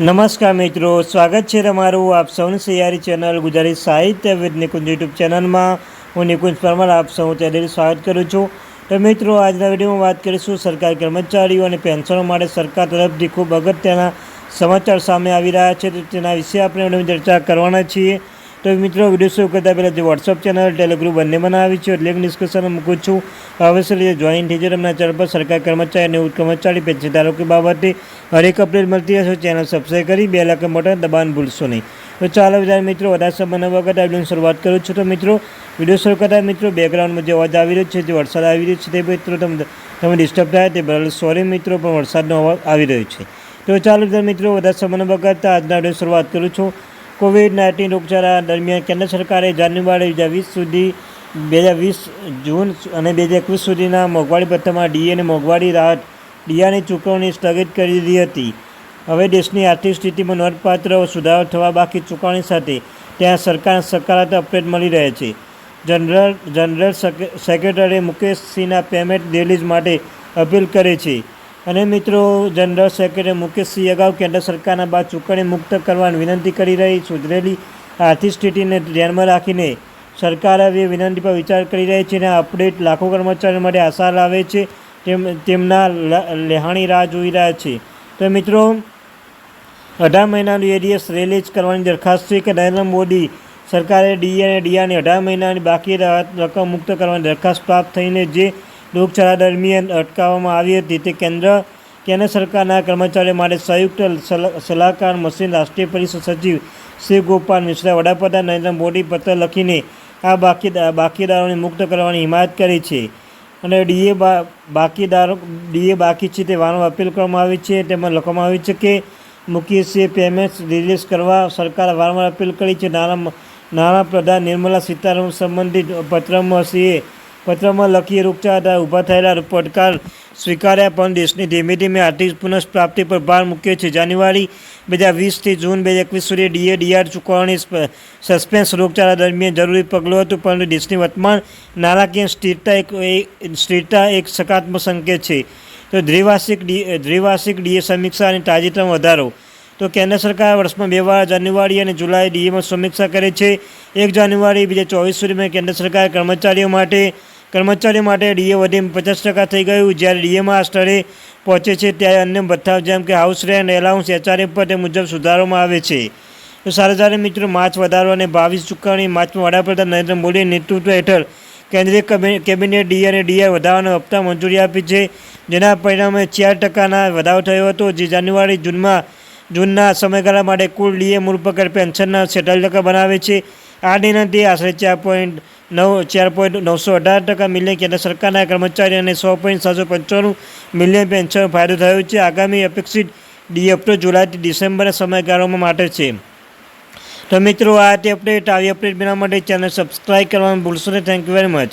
નમસ્કાર મિત્રો, સ્વાગત છે તમારું આપ સૌની સૈયારી ચેનલ ગુજરાતી સાહિત્ય વિદ નિકુંજ યુટ્યુબ ચેનલમાં. હું નિકુંજ પરમાર, આપ સૌ ત્યારે સ્વાગત કરું છું. તો મિત્રો, આજના વિડીયોમાં વાત કરીશું સરકારી કર્મચારીઓ અને પેન્શનો માટે સરકાર તરફથી ખૂબ અગત્યના સમાચાર સામે આવી રહ્યા છે. તો તેના વિશે આપણે ચર્ચા કરવાના છીએ. તો મિત્રો, વીડિયો શરૂ કરતાં પહેલાં જે વોટ્સઅપ ચેનલ ટેલિગ્રુપ બંનેમાં આવી છે, એટલે ડિસ્કશન મૂકું છું. અવશ્ય જોઈન થઈ જાય તમને ચેનલ પર સરકાર કર્મચારી અને ઉચ્ચ કર્મચારી પેન્શન કે બાબતે હરેક અપડેટ મળતી હશે. ચેનલ સબસ્ક્રાઈબ કરી બે લાખ બટન દબાણ ભૂલશો નહીં. તો ચાલો વિધાર મિત્રો, વધારે સમય વખત આ શરૂઆત કરું છું. તો મિત્રો, વીડિયો શરૂ કરતા મિત્રો બેકગ્રાઉન્ડમાં જે અવાજ આવી રહ્યો છે, જે વરસાદ આવી રહ્યો છે તે મિત્રો તમે તમે ડિસ્ટર્બ થાય તે બરાબર સોરી મિત્રો, પણ વરસાદનો અવાજ આવી રહ્યો છે. તો ચાલો વિચાર મિત્રો, વધારે સમય વગર આજના વીડિયો શરૂઆત કરું છું. કોવિડ નાઇન્ટીન રોગચાળા દરમિયાન કેન્દ્ર સરકારે જાન્યુઆરી બે હજાર વીસ સુધી, બે હજાર વીસ જૂન અને બે હજાર એકવીસ સુધીના મોંઘવારી ભથ્થામાં ડીએને મોંઘવારી રાહત ડીઆની ચૂકવણી સ્થગિત કરી દીધી હતી. હવે દેશની આર્થિક સ્થિતિમાં નોંધપાત્ર સુધારો થવા બાકી ચૂકવણી સાથે ત્યાં સરકાર સકારાત્મક અપડેટ મળી રહે છે. જનરલ જનરલ સેક્રેટરી મુકેશ સિંહના પેમેન્ટ રિલીઝ માટે અપીલ કરે છે. અને મિત્રો, જનરલ સેક્રેટરી મુકેશ સિંહ અગાઉ કેન્દ્ર સરકારના બાદ ચૂકવણી મુક્ત કરવાની વિનંતી કરી રહી સુધરેલી આર્થિક સ્થિતિને ધ્યાનમાં રાખીને સરકાર હવે વિનંતી પર વિચાર કરી રહી છે અને અપડેટ લાખો કર્મચારીઓ માટે આશા લાવે છે, તેમ, તેમના લેહાણી રાહ જોઈ રહ્યા છે. તો મિત્રો, અઢાર મહિનાનું એડીએસ રિલીઝ કરવાની દરખાસ્ત છે કે નરેન્દ્ર મોદી સરકારે ડી અને ડીઆરની અઢાર મહિનાની બાકી રકમ મુક્ત કરવાની દરખાસ્ત પ્રાપ્ત થઈને જે રોગચાળા દરમિયાન અટકાવવામાં આવી હતી. તે કેન્દ્ર કેન્દ્ર સરકારના કર્મચારીઓ માટે સંયુક્ત સલાહકાર મશીન રાષ્ટ્રીય પરિષદ સચિવ શ્રી ગોપાલ મિશ્રા વડાપ્રધાન નરેન્દ્ર મોદી પત્ર લખીને આ બાકી, બાકીદારોને મુક્ત કરવાની હિમાયત કરી છે. અને ડીએ બાકીદારો, ડીએ બાકી છે તે વાનો અપીલ કરવામાં આવી છે. તેમાં લખવામાં આવ્યું છે કે મુકેશે પેમેન્ટ રિલીઝ કરવા સરકાર વારંવાર અપીલ કરી છે. નાણાં નાણાપ્રધાન નિર્મલા સીતારામન સંબંધિત પત્રમાં શ્રીએ પત્રમાં લખી રોગચાળા ઊભા થયેલા પડકાર સ્વીકાર્યા, પણ દેશની ધીમે ધીમે આર્થિક પુનઃપ્રાપ્તિ પર ભાર મૂક્યો છે. જાન્યુઆરી બે હજાર વીસથી જૂન બે હજાર એકવીસ સુધી ડીએ, ડીઆર ચૂકવણી સસ્પેન્સ રોગચાળા દરમિયાન જરૂરી પગલું હતું, પરંતુ દેશની વર્તમાન નાણાકીય સ્થિરતા એક સ્થિરતા એક સકારાત્મક સંકેત છે. તો દ્વિવાર્ષિક ડી, દ્વિવાર્ષિક ડીએ સમીક્ષા અને તાજેતરમાં વધારો. તો કેન્દ્ર સરકાર વર્ષમાં બે વાર જાન્યુઆરી અને જુલાઈ ડીએમાં સમીક્ષા કરે છે. એક જાન્યુઆરી બે હજાર ચોવીસ સુધીમાં કેન્દ્ર સરકાર કર્મચારીઓ માટે કર્મચારીઓ માટે ડીએ વધીને પચાસ ટકા થઈ ગયું. જ્યારે ડીએમાં આ સ્તરે પહોંચે છે, ત્યારે અન્ય બધા જેમ કે હાઉસ રેન્ટ, એલાઉન્સ, એચઆરએ પર તે મુજબ સુધારવામાં આવે છે. તો સારા સારા મિત્રો, માર્ચ વધારો અને બાવીસ ચૂકવણી માર્ચમાં વડાપ્રધાન નરેન્દ્ર મોદી નેતૃત્વ હેઠળ કેન્દ્રીય કેબિનેટ ડી અને ડીઆર વધારવાનો હપ્તા મંજૂરી આપી છે. જેના પરિણામે ચાર ટકાના વધારો થયો હતો, જે જાન્યુઆરી, જૂનમાં, જૂનના સમયગાળા માટે કુલ ડીએ મૂળ પગાર પેન્શનના સેટલ ટકા બનાવે છે. આ નિર્ણયથી આશરે ચાર પોઈન્ટ નવ, ચાર પોઈન્ટ નવસો અઢાર ટકા મિલિયન કેન્દ્ર સરકારના કર્મચારી અને સો પોઈન્ટ સાતસો પંચાણું મિલિયન પેન્શન ફાયદો થયો છે. આગામી અપેક્ષિત ડી હપ્તો જુલાઈથી ડિસેમ્બરના સમયગાળામાં માટે છે. તો મિત્રો, આ તે અપડેટ આવી અપડેટ મેળવવા માટે ચેનલ સબસ્ક્રાઈબ કરવાનું ભૂલશો નહીં. Thank you very much